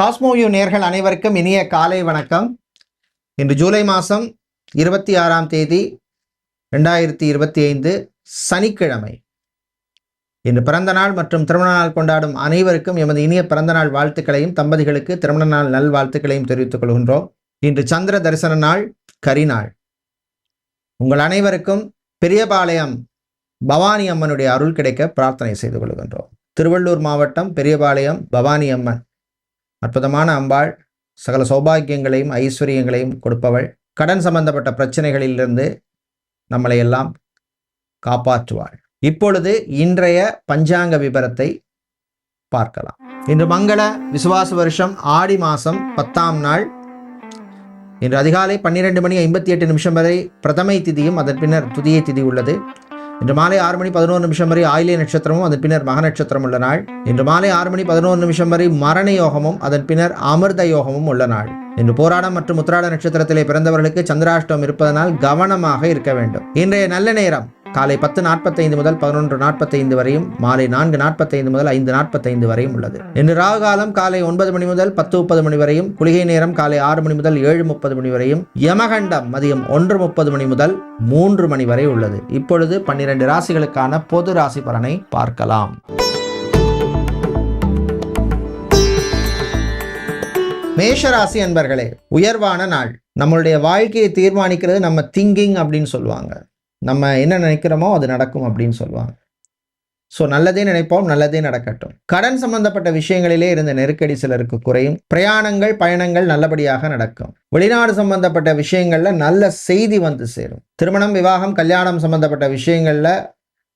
Cosmoview நேர்கள் அனைவருக்கும் இனிய காலை வணக்கம். இன்று ஜூலை மாதம் இருபத்தி ஆறாம் தேதி ரெண்டாயிரத்தி இருபத்தி ஐந்து சனிக்கிழமை. இன்று பிறந்த நாள் மற்றும் திருமண நாள் கொண்டாடும் அனைவருக்கும் எமது இனிய பிறந்த நாள் வாழ்த்துக்களையும் தம்பதிகளுக்கு திருமண நாள் நல் வாழ்த்துக்களையும் தெரிவித்துக் கொள்கின்றோம். இன்று சந்திர தரிசன நாள் கரிநாள் உங்கள் அனைவருக்கும் பெரியபாளையம் பவானி அம்மனுடைய அருள் கிடைக்க பிரார்த்தனை செய்து கொள்கின்றோம். திருவள்ளூர் மாவட்டம் பெரியபாளையம் பவானி அம்மன் அற்புதமான அம்பாள் சகல சௌபாகியங்களையும் ஐஸ்வர்யங்களையும் கொடுப்பவள். கடன் சம்பந்தப்பட்ட பிரச்சனைகளிலிருந்து நம்மளை எல்லாம் காப்பாற்றுவாள். இப்பொழுது இன்றைய பஞ்சாங்க விபரத்தை பார்க்கலாம். இன்று மங்கள விசுவாச வருஷம் ஆடி மாதம் பத்தாம் நாள். இன்று அதிகாலை பன்னிரெண்டு மணி ஐம்பத்தி எட்டு நிமிஷம் வரை பிரதமை திதியும் அதன் பின்னர் துதியை திதி உள்ளது. இன்று மாலை ஆறு மணி பதினோரு நிமிஷம் வரை ஆயிலே நட்சத்திரமும் அதன் பின்னர் மக நட்சத்திரம் உள்ள நாள். இன்று மாலை ஆறு மணி பதினோரு நிமிஷம் வரை மரண யோகமும் அதன் பின்னர் அமிர்த யோகமும் உள்ள நாள். இன்று போராடம் மற்றும் உத்திராட நட்சத்திரத்திலே பிறந்தவர்களுக்கு சந்திராஷ்டம் இருப்பதனால் கவனமாக இருக்க வேண்டும். இன்றைய நல்ல நேரம் காலை பத்து நாற்பத்தைந்து முதல் பதினொன்று நாற்பத்தைந்து வரையும் மாலை நான்கு நாற்பத்தைந்து முதல் ஐந்து நாற்பத்தைந்து வரையும் உள்ளது. இன்று ராகு காலம் காலை ஒன்பது மணி முதல் பத்து முப்பது மணி வரையும் குளிகை நேரம் காலை ஆறு மணி முதல் ஏழு முப்பது மணி வரையும் யமகண்டம் மதியம் ஒன்று முப்பது மணி முதல் மூன்று மணி வரை உள்ளது. இப்பொழுது பன்னிரண்டு ராசிகளுக்கான பொது ராசி பலனை பார்க்கலாம். மேஷராசி அன்பர்களே உயர்வான நாள். நம்மளுடைய வாழ்க்கையை தீர்மானிக்கிறது நம்ம திங்கிங் அப்படின்னு சொல்லுவாங்க. நம்ம என்ன நினைக்கிறோமோ அது நடக்கும் அப்படின்னு சொல்லுவாங்க. ஸோ நல்லதே நினைப்போம் நல்லதே நடக்கட்டும். கடன் சம்பந்தப்பட்ட விஷயங்களிலே இருந்த நெருக்கடி சிலருக்கு குறையும். பிரயாணங்கள் பயணங்கள் நல்லபடியாக நடக்கும். வெளிநாடு சம்பந்தப்பட்ட விஷயங்கள்ல நல்ல செய்தி வந்து சேரும். திருமணம் விவாகம் கல்யாணம் சம்பந்தப்பட்ட விஷயங்கள்ல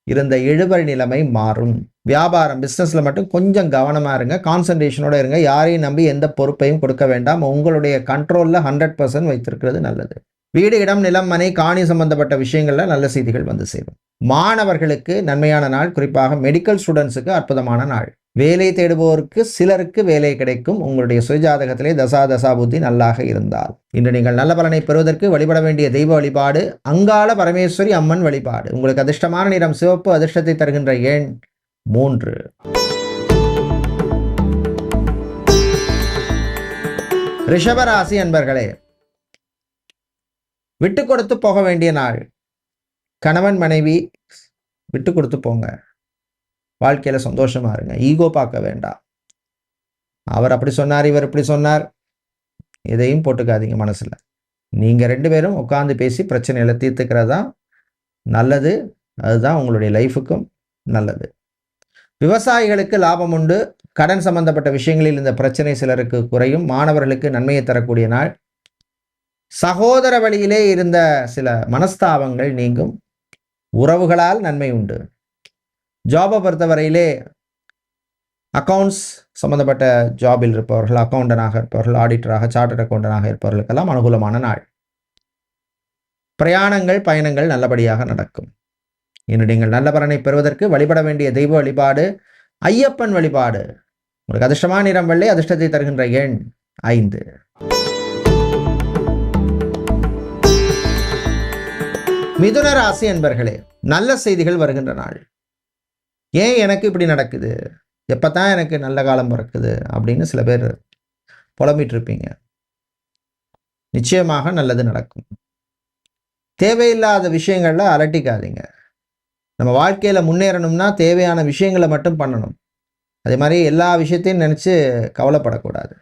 இருந்த இழுபறி நிலைமை மாறும். வியாபாரம் பிஸ்னஸில் மட்டும் கொஞ்சம் கவனமாக இருங்க கான்சன்ட்ரேஷனோட இருங்க. யாரையும் நம்பி எந்த பொறுப்பையும் கொடுக்க வேண்டாம். உங்களுடைய கண்ட்ரோலில் ஹண்ட்ரட் பர்சன்ட் வைத்திருக்கிறது நல்லது. வீடு இடம் நிலம் மனை காணி சம்பந்தப்பட்ட விஷயங்கள்ல நல்ல செய்திகள் வந்து சேரும். மாணவர்களுக்கு நன்மையான நாள் குறிப்பாக மெடிக்கல் ஸ்டூடெண்ட்ஸுக்கு அற்புதமான நாள். வேலை தேடுபவருக்கு சிலருக்கு வேலை கிடைக்கும். உங்களுடைய சுயஜாதகத்திலே தசா தசா புத்தி நல்லாக இருந்தால். இன்று நீங்கள் நல்ல பலனை பெறுவதற்கு வழிபட வேண்டிய தெய்வ வழிபாடு அங்காள பரமேஸ்வரி அம்மன் வழிபாடு. உங்களுக்கு அதிர்ஷ்டமான நிறம் சிவப்பு அதிர்ஷ்டத்தை தருகின்ற எண் மூன்று. ரிஷபராசி அன்பர்களே விட்டு கொடுத்து போக வேண்டிய நாள். கணவன் மனைவி விட்டு கொடுத்து போங்க. வாழ்க்கையில் சந்தோஷமாக இருங்க. ஈகோ பார்க்க வேண்டாம். அவர் அப்படி சொன்னார் இவர் இப்படி சொன்னார். எதையும் போட்டுக்காதீங்க மனசில். நீங்கள் ரெண்டு பேரும் உட்காந்து பேசி பிரச்சனைகளை தீர்த்துக்கிறது தான் நல்லது. அதுதான் உங்களுடைய லைஃபுக்கும் நல்லது. விவசாயிகளுக்கு லாபம் உண்டு. கடன் சம்பந்தப்பட்ட விஷயங்களில் இந்த பிரச்சனை சிலருக்கு குறையும். மாணவர்களுக்கு நன்மையை தரக்கூடிய நாள். சகோதர வழியிலே இருந்த சில மனஸ்தாபங்கள் நீங்கும். உறவுகளால் நன்மை உண்டு. ஜாபை பொறுத்தவரையிலே அக்கவுண்ட்ஸ் சம்மந்தப்பட்ட ஜாபில் இருப்பவர்கள் அக்கௌண்டனாக இருப்பவர்கள் ஆடிட்டராக சார்ட்டர்ட் அக்கௌண்டனாக இருப்பவர்களுக்கெல்லாம் அனுகூலமான நாள். பிரயாணங்கள் பயணங்கள் நல்லபடியாக நடக்கும். இன்று நீங்கள் நல்ல பலனை பெறுவதற்கு வழிபட வேண்டிய தெய்வ வழிபாடு ஐயப்பன் வழிபாடு. உங்களுக்கு அதிர்ஷ்டமான நிறம் வெள்ளை அதிர்ஷ்டத்தை தருகின்ற எண் ஐந்து. மிதுன ராசி அன்பர்களே நல்ல செய்திகள் வருகின்ற நாள். ஏன் எனக்கு இப்படி நடக்குது? எப்பதான் எனக்கு நல்ல காலம் பிறக்குது? அப்படின்னு சில பேர் புலம்பிட்டு இருப்பீங்க நிச்சயமாக நல்லது நடக்கும். தேவையில்லாத விஷயங்களில் அலட்டிக்காதீங்க. நம்ம வாழ்க்கையில் முன்னேறணும்னா தேவையான விஷயங்களை மட்டும் பண்ணணும். அதே மாதிரி எல்லா விஷயத்தையும் நினச்சி கவலைப்படக்கூடாது.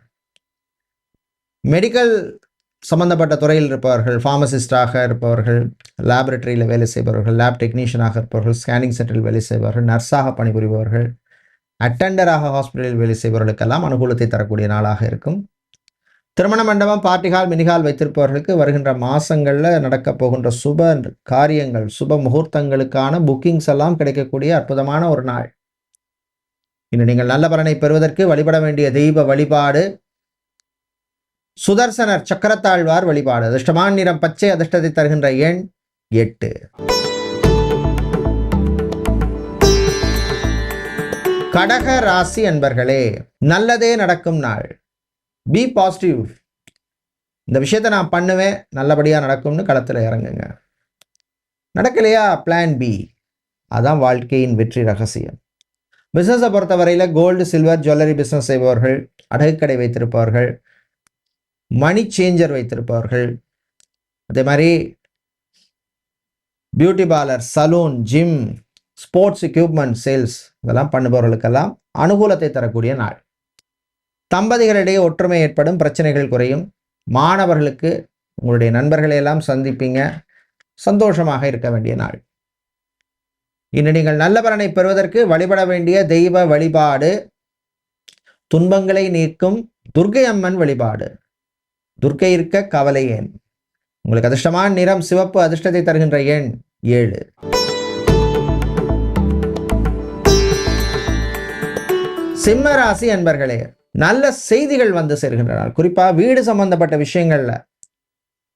மெடிக்கல் சம்பந்தப்பட்ட துறையில் இருப்பவர்கள் ஃபார்மசிஸ்டாக இருப்பவர்கள் லேபரட்டரியில் வேலை செய்பவர்கள் லேப் டெக்னீஷியனாக இருப்பவர்கள் ஸ்கேனிங் சென்டரில் வேலை செய்பவர்கள் நர்ஸாக பணிபுரிபவர்கள் அட்டெண்டராக ஹாஸ்பிட்டலில் வேலை செய்பவர்களுக்கெல்லாம் அனுகூலத்தை தரக்கூடிய நாளாக இருக்கும். திருமண மண்டபம் பார்ட்டிகால் மினிகால் வைத்திருப்பவர்களுக்கு வருகின்ற மாதங்களில் நடக்கப் போகின்ற சுப காரியங்கள் சுப முகூர்த்தங்களுக்கான புக்கிங்ஸ் எல்லாம் கிடைக்கக்கூடிய அற்புதமான ஒரு நாள். இன்று நீங்கள் நல்ல பலனை பெறுவதற்கு வழிபட வேண்டிய தெய்வ வழிபாடு சுதர்சனர் சக்கரத்தாழ்வார் வழிபாடு. அதிர்ஷ்டமான நிறம் பச்சை அதிர்ஷ்டத்தை தருகின்ற எண் எட்டு. கடக ராசி அன்பர்களே நல்லதே நடக்கும் நாள். பி பாசிட்டிவ் இந்த விஷயத்தை நான் பண்ணுவேன் நல்லபடியாக நடக்கும்னு களத்தில் இறங்குங்க. நடக்கலையா? பிளான் பி அதான் வாழ்க்கையின் வெற்றி ரகசியம். பிஸ்னஸை பொறுத்தவரையில் கோல்டு சில்வர் ஜுவல்லரி பிஸ்னஸ் செய்பவர்கள் அடகுக்கடை வைத்திருப்பவர்கள் மணி சேஞ்சர் வைத்திருப்பவர்கள். அதே மாதிரி beauty parlour salon gym sports equipment sales இதெல்லாம் பண்ணுபவர்களுக்கெல்லாம் அனுகூலத்தை தரக்கூடிய நாள். தம்பதிகளிடையே ஒற்றுமை ஏற்படும் பிரச்சனைகள் குறையும். மாணவர்களுக்கு உங்களுடைய நண்பர்களை எல்லாம் சந்திப்பீங்க. சந்தோஷமாக இருக்க வேண்டிய நாள். இன்று நீங்கள் நல்ல பலனை பெறுவதற்கு வழிபட வேண்டிய தெய்வ வழிபாடு. துன்பங்களை நீக்கும் துர்க்கை அம்மன் வழிபாடு. துர்க்கை இருக்க கவலை ஏன்? உங்களுக்கு அதிர்ஷ்டமான நிறம் சிவப்பு அதிர்ஷ்டத்தை தருகின்ற எண் ஏழு. சிம்ம ராசி அன்பர்களே நல்ல செய்திகள் வந்து சேர்கின்றனர் குறிப்பாக வீடு சம்பந்தப்பட்ட விஷயங்கள்ல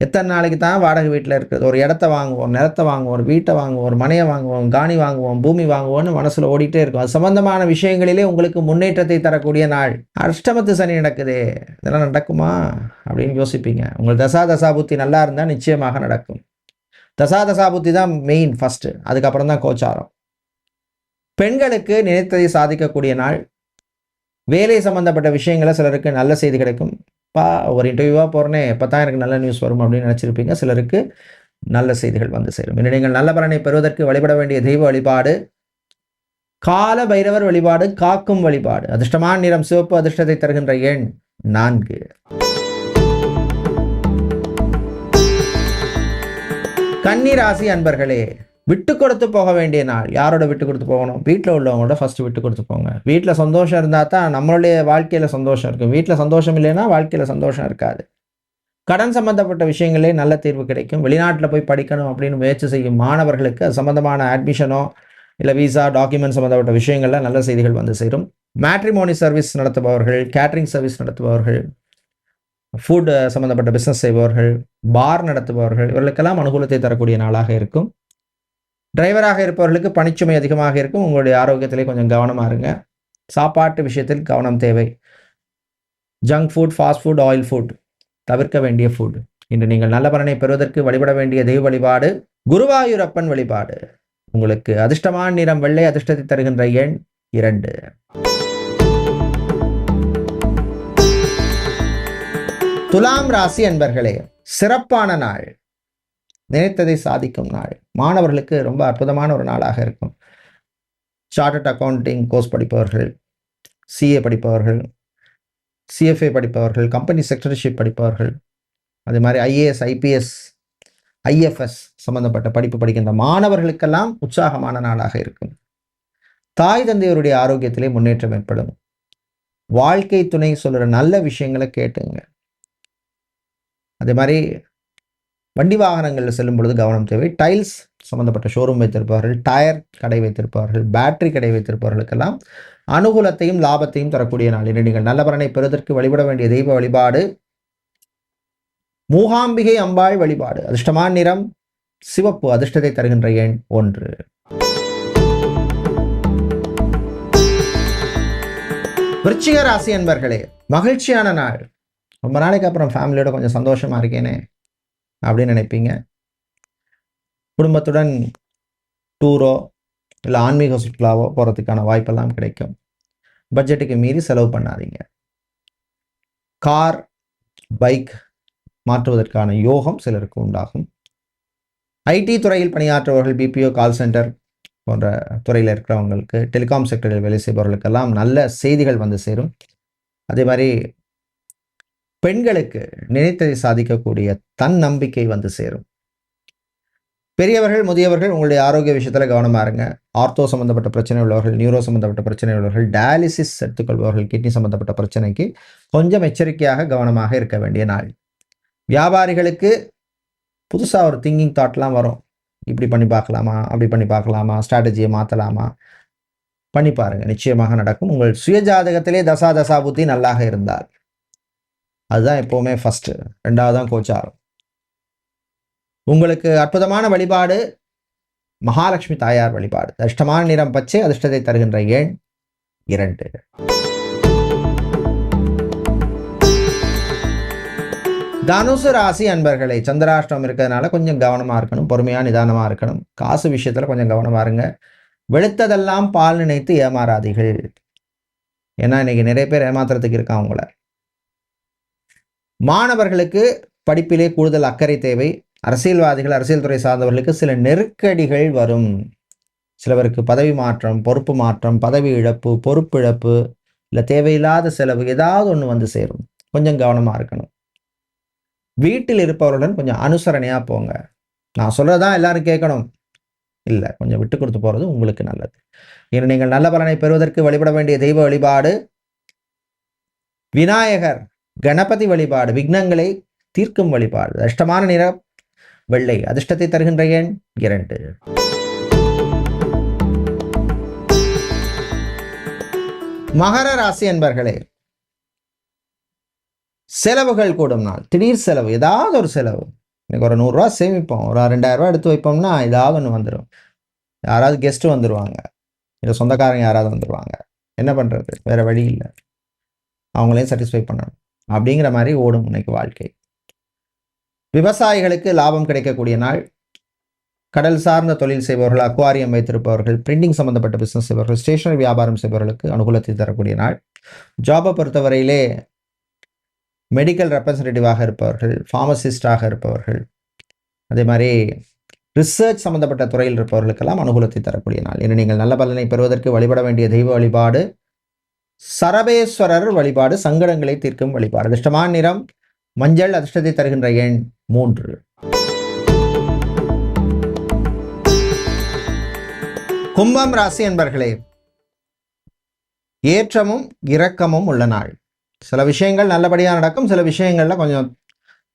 எத்தனை நாளைக்கு தான் வாடகை வீட்டில் இருக்குது? ஒரு இடத்த வாங்குவோம் நிலத்தை வாங்குவோம் ஒரு வீட்டை வாங்குவோம் ஒரு மனையை வாங்குவோம் காணி வாங்குவோம் பூமி வாங்குவோம்னு மனசில் ஓடிட்டே இருக்கும். அது சம்பந்தமான விஷயங்களிலே உங்களுக்கு முன்னேற்றத்தை தரக்கூடிய நாள். அஷ்டமத்து சனி நடக்குதே. இதெல்லாம் நடக்குமா? அப்படின்னு யோசிப்பீங்க. உங்கள் தசா தசா புத்தி நல்லா இருந்தால் நிச்சயமாக நடக்கும். தசா தசா புத்தி தான் மெயின் ஃபஸ்ட்டு அதுக்கப்புறம் தான் கோச்சாரம். பெண்களுக்கு நினைத்ததை சாதிக்கக்கூடிய நாள். வேலை சம்மந்தப்பட்ட விஷயங்களை சிலருக்கு நல்ல செய்தி கிடைக்கும். பா ஒரு இன்டர்வியூவாக போகிறனே இப்போ தான் எனக்கு நல்ல நியூஸ் வரும் அப்படின்னு நினச்சிருப்பீங்க. சிலருக்கு நல்ல செய்திகள் வந்து சேரும். இன்று நீங்கள் நல்ல பலனை பெறுவதற்கு வழிபட வேண்டிய தெய்வ வழிபாடு கால பைரவர் வழிபாடு காக்கும் வழிபாடு. அதிர்ஷ்டமான நிறம் சிவப்பு அதிர்ஷ்டத்தை தருகின்ற எண் நான்கு. கன்னிராசி அன்பர்களே விட்டு கொடுத்து போக வேண்டிய நாள். யாரோட விட்டு கொடுத்து போகணும்? வீட்டில் உள்ளவங்களோட ஃபஸ்ட்டு விட்டு கொடுத்து போங்க. வீட்டில் சந்தோஷம் இருந்தால் தான் நம்மளுடைய வாழ்க்கையில் சந்தோஷம் இருக்கும். வீட்டில் சந்தோஷம் இல்லைன்னா வாழ்க்கையில் சந்தோஷம் இருக்காது. கடன் சம்பந்தப்பட்ட விஷயங்களே நல்ல தீர்வு கிடைக்கும். வெளிநாட்டில் போய் படிக்கணும் அப்படின்னு முயற்சி செய்யும் மாணவர்களுக்கு அது சம்மந்தமான அட்மிஷனோ இல்லை விசா டாக்குமெண்ட் சம்மந்தப்பட்ட விஷயங்கள்லாம் நல்ல செய்திகள் வந்து சேரும். மேட்ரிமோனி சர்வீஸ் நடத்துபவர்கள் கேட்ரிங் சர்வீஸ் நடத்துபவர்கள் ஃபுட் சம்மந்தப்பட்ட பிஸ்னஸ் செய்பவர்கள் பார் நடத்துபவர்கள் இவர்களுக்கெல்லாம் அனுகூலத்தை தரக்கூடிய நாளாக இருக்கும். டிரைவராக இருப்பவர்களுக்கு பணிச்சுமை அதிகமாக இருக்கும். உங்களுடைய ஆரோக்கியத்திலே கொஞ்சம் கவனமாக இருங்க. சாப்பாட்டு விஷயத்தில் கவனம் தேவை. Junk food fast food oil food தவிர்க்க வேண்டிய ஃபுட் இன்று நீங்கள் நல்ல பலனை பெறுவதற்கு வழிபட வேண்டிய தெய்வ வழிபாடு குருவாயூரப்பன் வழிபாடு. உங்களுக்கு அதிர்ஷ்டமான நிறம் வெள்ளை அதிர்ஷ்டத்தை தருகின்ற எண் இரண்டு. துலாம் ராசி அன்பர்களே சிறப்பான நாள். நினைத்ததை சாதிக்கும் நாள். மாணவர்களுக்கு ரொம்ப அற்புதமான ஒரு நாளாக இருக்கும். சார்ட்டட் அக்கௌண்டிங் கோர்ஸ் படிப்பவர்கள் சிஏ படிப்பவர்கள் சிஎஃப்ஏ படிப்பவர்கள் கம்பெனி செக்ரட்டரிஷிப் படிப்பவர்கள் அதே மாதிரி ஐஏஎஸ் ஐபிஎஸ் ஐஎஃப்எஸ் சம்பந்தப்பட்ட படிப்பு படிக்கின்ற மாணவர்களுக்கெல்லாம் உற்சாகமான நாளாக இருக்கும். தாய் தந்தையருடைய ஆரோக்கியத்திலே முன்னேற்றம் ஏற்படும். வாழ்க்கை துணை சொல்கிற நல்ல விஷயங்களை கேட்டுங்க. அதே மாதிரி வண்டி வாகனங்களில் செல்லும் பொழுது கவனம் தேவை. டைல்ஸ் சம்மந்தப்பட்ட ஷோரூம் வைத்திருப்பவர்கள் டயர் கடை வைத்திருப்பவர்கள் பேட்டரி கடை வைத்திருப்பவர்களுக்கெல்லாம் அனுகூலத்தையும் லாபத்தையும் தரக்கூடிய நாளில் நீங்கள் நல்ல பலனை பெறுவதற்கு வழிபட வேண்டிய தெய்வ வழிபாடு. மூகாம்பிகை அம்பாள் வழிபாடு. அதிர்ஷ்டமான நிறம் சிவப்பு அதிர்ஷ்டத்தை தருகின்ற எண் ஒன்று. விருச்சிக ராசி அன்பர்களே மகிழ்ச்சியான நாள். ரொம்ப நாளைக்கு அப்புறம் ஃபேமிலியோட கொஞ்சம் சந்தோஷமா இருக்கேனே. அப்படின்னு நினைப்பீங்க. குடும்பத்துடன் டூரோ இல்லை ஆன்மீக சுற்றுலாவோ போகிறதுக்கான வாய்ப்பெல்லாம் கிடைக்கும். பட்ஜெட்டுக்கு மீறி செலவு பண்ணாதீங்க. கார் பைக் மாற்றுவதற்கான யோகம் சிலருக்கு உண்டாகும். ஐடி துறையில் பணியாற்றுபவர்கள் பிபிஓ கால் சென்டர் போன்ற துறையில் இருக்கிறவங்களுக்கு டெலிகாம் செக்டரில் வேலை செய்பவர்களுக்கெல்லாம் நல்ல செய்திகள் வந்து சேரும். அதே மாதிரி பெண்களுக்கு நினைத்ததை சாதிக்கக்கூடிய தன் நம்பிக்கை வந்து சேரும். பெரியவர்கள் முதியவர்கள் உங்களுடைய ஆரோக்கிய விஷயத்தில் கவனமாக இருங்க. ஆர்த்தோ சம்மந்தப்பட்ட பிரச்சனை உள்ளவர்கள் நியூரோ சம்மந்தப்பட்ட பிரச்சனை உள்ளவர்கள் டயாலிசிஸ் எடுத்துக்கொள்பவர்கள் கிட்னி சம்மந்தப்பட்ட பிரச்சனைக்கு கொஞ்சம் எச்சரிக்கையாக கவனமாக இருக்க வேண்டிய நாள். வியாபாரிகளுக்கு புதுசாக ஒரு திங்கிங் தாட்லாம் வரும். இப்படி பண்ணி பார்க்கலாமா? அப்படி பண்ணி பார்க்கலாமா? ஸ்ட்ராட்டஜியை மாற்றலாமா பண்ணி பாருங்கள் நிச்சயமாக நடக்கும். உங்கள் சுயஜாதகத்திலே தசா தசா புத்தி நல்லாக இருந்தால். அதுதான் எப்போவுமே ஃபஸ்ட்டு ரெண்டாவது தான் கோச்சாரம் உங்களுக்கு அற்புதமான வழிபாடு மகாலட்சுமி தாயார் வழிபாடு. அதிர்ஷ்டமான நிறம் பச்சை அதிர்ஷ்டத்தை தருகின்ற எண் இரண்டு. தனுசு ராசி அன்பர்களை சந்திராஷ்டம் இருக்கிறதுனால கொஞ்சம் கவனமாக இருக்கணும் பொறுமையாக நிதானமாக இருக்கணும். காசு விஷயத்தில் கொஞ்சம் கவனமாக இருங்க. வெளுத்ததெல்லாம் பால் நினைத்து ஏமாறாதீர்கள். ஏன்னா இன்னைக்கு நிறைய பேர் ஏமாத்துறதுக்கு இருக்கான் உங்களை. மாணவர்களுக்கு படிப்பிலே கூடுதல் அக்கறை தேவை. அரசியல்வாதிகள் அரசியல் துறை சார்ந்தவர்களுக்கு சில நெருக்கடிகள் வரும். சிலவருக்கு பதவி மாற்றம் பொறுப்பு மாற்றம் பதவி இழப்பு பொறுப்பு இழப்பு இல்லை தேவையில்லாத செலவு ஏதாவது ஒன்று வந்து சேரும். கொஞ்சம் கவனமாக இருக்கணும். வீட்டில் இருப்பவருடன் கொஞ்சம் அனுசரணையாக போங்க. நான் சொல்கிறதான் எல்லாரும் கேட்கணும். இல்லை கொஞ்சம் விட்டு கொடுத்து போகிறது உங்களுக்கு நல்லது. ஏன்னா நீங்கள் நல்ல பலனை பெறுவதற்கு வழிபட வேண்டிய தெய்வ வழிபாடு விநாயகர். கணபதி வழிபாடு விக்னங்களை தீர்க்கும் வழிபாடு. அதிர்ஷ்டமான நிறம் வெள்ளை. அதிர்ஷ்டத்தை தருகின்ற எண் இரண்டு. மகர ராசி என்பர்களே செலவுகள் கூடும் நாள். திடீர் செலவு ஏதாவது ஒரு செலவு. இன்னைக்கு ஒரு நூறுரூவா சேமிப்போம். ஒரு ரெண்டாயிரம் ரூபாய் எடுத்து வைப்போம்னா ஏதாவது ஒன்று வந்துடும் யாராவது கெஸ்ட்டு வந்துடுவாங்க இல்லை சொந்தக்காரங்க யாராவது வந்துடுவாங்க என்ன பண்ணுறது வேற வழி இல்லை. அவங்களையும் சாட்டிஸ்ஃபை பண்ணணும். அப்படிங்கிற மாதிரி ஓடும் இன்னைக்கு வாழ்க்கை. விவசாயிகளுக்கு லாபம் கிடைக்கக்கூடிய நாள். கடல் சார்ந்த தொழில் செய்பவர்கள் அக்வாரியம் வைத்திருப்பவர்கள் பிரிண்டிங் சம்பந்தப்பட்ட பிஸ்னஸ் செய்பவர்கள் ஸ்டேஷனரி வியாபாரம் செய்பவர்களுக்கு அனுகூலத்தை தரக்கூடிய நாள். ஜாபை பொறுத்தவரையிலே மெடிக்கல் ரெப்ரசன்டேட்டிவாக இருப்பவர்கள் ஃபார்மசிஸ்டாக இருப்பவர்கள் அதே மாதிரி ரிசர்ச் சம்பந்தப்பட்ட துறையில் இருப்பவர்களுக்கெல்லாம் அனுகூலத்தை தரக்கூடிய நாள். என நீங்கள் நல்ல பலனை பெறுவதற்கு வழிபட வேண்டிய தெய்வ வழிபாடு சரபேஸ்வரர் வழிபாடு சங்கடங்களை தீர்க்கும் வழிபாடு. அதிர்ஷ்டமான நிறம் மஞ்சள் அதிர்ஷ்டத்தை தருகின்ற எண் மூன்று. கும்பம் ராசி என்பர்களே ஏற்றமும் இரக்கமும் உள்ள நாள். சில விஷயங்கள் நல்லபடியாக நடக்கும் சில விஷயங்களில் கொஞ்சம்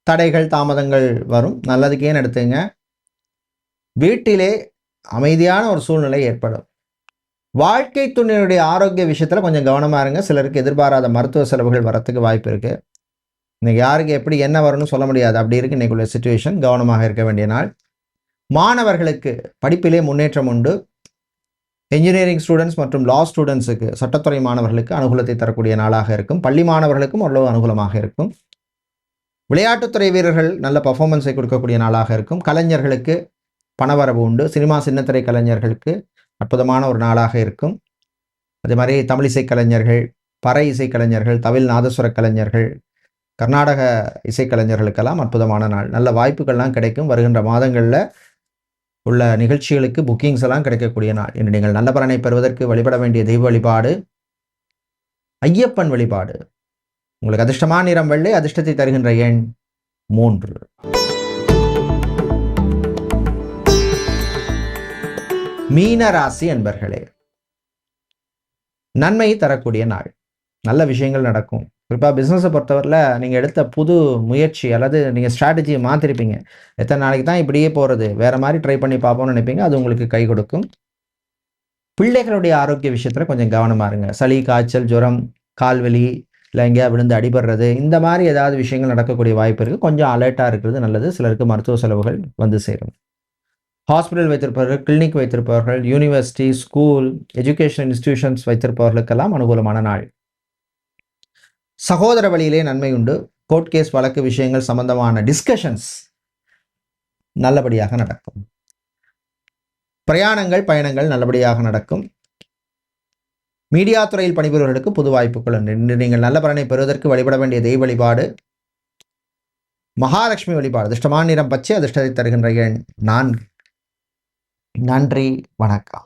தடைகள் தாமதங்கள் வரும். நல்லதுக்கே எடுத்துங்க. வீட்டிலே அமைதியான ஒரு சூழ்நிலை ஏற்படும். வாழ்க்கை துணையுடைய ஆரோக்கிய விஷயத்தில் கொஞ்சம் கவனமாக இருங்க. சிலருக்கு எதிர்பாராத மருத்துவ செலவுகள் வரத்துக்கு வாய்ப்பு இருக்குது இன்றைக்கி யாருக்கு எப்படி என்ன வரும்னு சொல்ல முடியாது. அப்படி இருக்கு. இன்னைக்குள்ள சுச்சுவேஷன் கவனமாக இருக்க வேண்டிய நாள். மாணவர்களுக்கு படிப்பிலே முன்னேற்றம் உண்டு. இன்ஜினியரிங் ஸ்டூடெண்ட்ஸ் மற்றும் லா ஸ்டூடெண்ட்ஸுக்கு சட்டத்துறை மாணவர்களுக்கு அனுகூலத்தை தரக்கூடிய நாளாக இருக்கும். பள்ளி மாணவர்களுக்கும் ஓரளவு அனுகூலமாக இருக்கும். விளையாட்டுத்துறை வீரர்கள் நல்ல பர்ஃபார்மன்ஸை கொடுக்கக்கூடிய நாளாக இருக்கும். கலைஞர்களுக்கு பணவரவு உண்டு. சினிமா சின்னத்திரை கலைஞர்களுக்கு அற்புதமான ஒரு நாளாக இருக்கும். அதே மாதிரி தமிழிசை கலைஞர்கள் பறை இசைக்கலைஞர்கள் தவில் நாதஸ்வர கலைஞர்கள் கர்நாடக இசைக்கலைஞர்களுக்கெல்லாம் அற்புதமான நாள். நல்ல வாய்ப்புகள்லாம் கிடைக்கும். வருகின்ற மாதங்களில் உள்ள நிகழ்ச்சிகளுக்கு புக்கிங்ஸ் எல்லாம் கிடைக்கக்கூடிய நாள். இன்று நீங்கள் நல்ல பலனை பெறுவதற்கு வழிபட வேண்டிய தெய்வ வழிபாடு ஐயப்பன் வழிபாடு. உங்களுக்கு அதிர்ஷ்டமான நிறம் வெள்ளை அதிர்ஷ்டத்தை தருகின்ற எண் மூன்று. மீன ராசி என்பர்களே நன்மை தரக்கூடிய நாள். நல்ல விஷயங்கள் நடக்கும். குறிப்பாக பிஸ்னஸை பொறுத்தவரையில் நீங்கள் எடுத்த புது முயற்சி அல்லது நீங்கள் ஸ்ட்ராட்டஜியை மாற்றிருப்பீங்க எத்தனை நாளைக்கு தான் இப்படியே போகிறது வேறு மாதிரி ட்ரை பண்ணி பார்ப்போம்னு நினைப்பீங்க. அது உங்களுக்கு கை கொடுக்கும். பிள்ளைகளுடைய ஆரோக்கிய விஷயத்தில் கொஞ்சம் கவனமாக இருங்க. சளி காய்ச்சல் ஜுரம் கால்வலி இல்லை எங்கேயா விழுந்து அடிபடுறது இந்த மாதிரி ஏதாவது விஷயங்கள் நடக்கக்கூடிய வாய்ப்பு இருக்குது கொஞ்சம் அலர்ட்டாக இருக்கிறது நல்லது. சிலருக்கு மருத்துவ செலவுகள் வந்து சேரும். ஹாஸ்பிட்டல் வைத்திருப்பவர்கள் கிளினிக் வைத்திருப்பவர்கள் யூனிவர்சிட்டி ஸ்கூல் எஜுகேஷன் இன்ஸ்டிடியூஷன்ஸ் வைத்திருப்பவர்களுக்கெல்லாம் அனுகூலமான நாள். சகோதர வழியிலே நன்மை உண்டு. கோர்ட் கேஸ் வழக்கு விஷயங்கள் சம்பந்தமான டிஸ்கஷன்ஸ் நல்லபடியாக நடக்கும். பிரயாணங்கள் பயணங்கள் நல்லபடியாக நடக்கும். மீடியா துறையில் பணிபுரிவர்களுக்கு புது வாய்ப்புகள் உண்டு. நீங்கள் நல்ல பலனை பெறுவதற்கு வழிபட வேண்டிய தெய்வ வழிபாடு மகாலட்சுமி வழிபாடு அதிர்ஷ்டமான நிறம் பச்சை அதிர்ஷ்டத்தை தருகின்ற எண் நான்கு. நன்றி வணக்கம்.